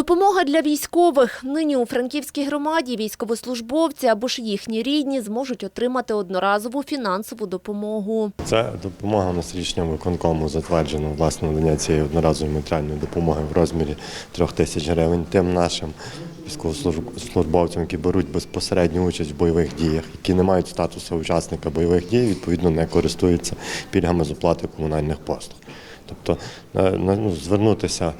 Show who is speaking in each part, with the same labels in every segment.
Speaker 1: Допомога для військових. Нині у Франківській громаді військовослужбовці або ж їхні рідні зможуть отримати одноразову фінансову допомогу.
Speaker 2: Це допомога у нас рішенням виконкому затверджено власне надання цієї одноразової матеріальної допомоги в розмірі трьох тисяч гривень тим нашим військовослужбовцям, які беруть безпосередню участь в бойових діях, які не мають статусу учасника бойових дій, відповідно не користуються пільгами з оплати комунальних послуг. Тобто на- на- ну, звернутися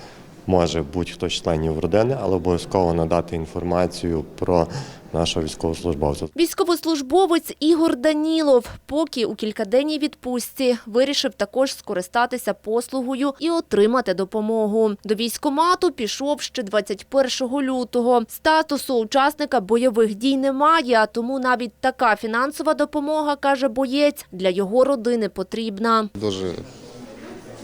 Speaker 2: може будь-хто з членів родини, але обов'язково надати інформацію про нашого військовослужбовця.
Speaker 1: Військовослужбовець Ігор Данілов, поки у кількаденній відпустці, вирішив також скористатися послугою і отримати допомогу. До військомату пішов ще 21 лютого. Статусу учасника бойових дій немає, а тому навіть така фінансова допомога, каже боєць, для його родини потрібна.
Speaker 3: Дуже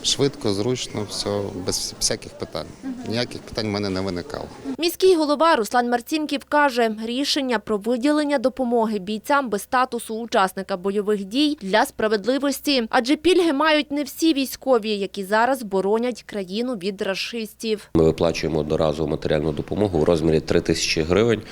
Speaker 3: швидко, зручно, все, без всяких питань. Ніяких питань в мене не виникало.
Speaker 1: Міський голова Руслан Марцінків каже, рішення про виділення допомоги бійцям без статусу учасника бойових дій для справедливості, адже пільги мають не всі військові, які зараз боронять країну від рашистів.
Speaker 4: Ми виплачуємо одноразову матеріальну допомогу у розмірі 3 тисячі гривень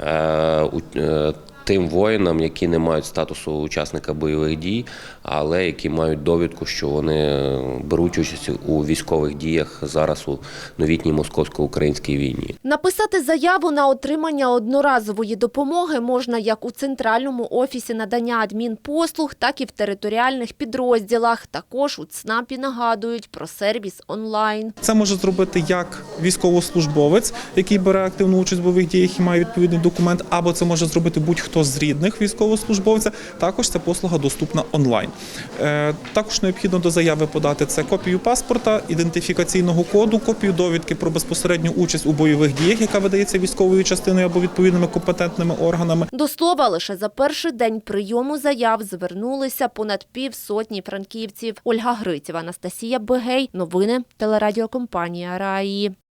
Speaker 4: е, е, тим воїнам, які не мають статусу учасника бойових дій, але які мають довідку, що вони беруть участь у військових діях зараз у новітній московсько-українській війні.
Speaker 1: Написати заяву на отримання одноразової допомоги можна як у центральному офісі надання адмінпослуг, так і в територіальних підрозділах. Також у ЦНАПі нагадують про сервіс онлайн.
Speaker 5: Це може зробити як військовослужбовець, який бере активну участь в бойових діях і має відповідний документ, або це може зробити будь-хто з рідних військовослужбовця. Також ця послуга доступна онлайн. Е, Також необхідно до заяви подати це копію паспорта, ідентифікаційного коду, копію довідки про безпосередню участь у бойових діях, яка видається військовою частиною або відповідними компетентними органами.
Speaker 1: До слова, лише за перший день прийому заяв звернулися понад півсотні франківців. Ольга Грицєва, Анастасія Бегей. Новини телерадіокомпанія Раї.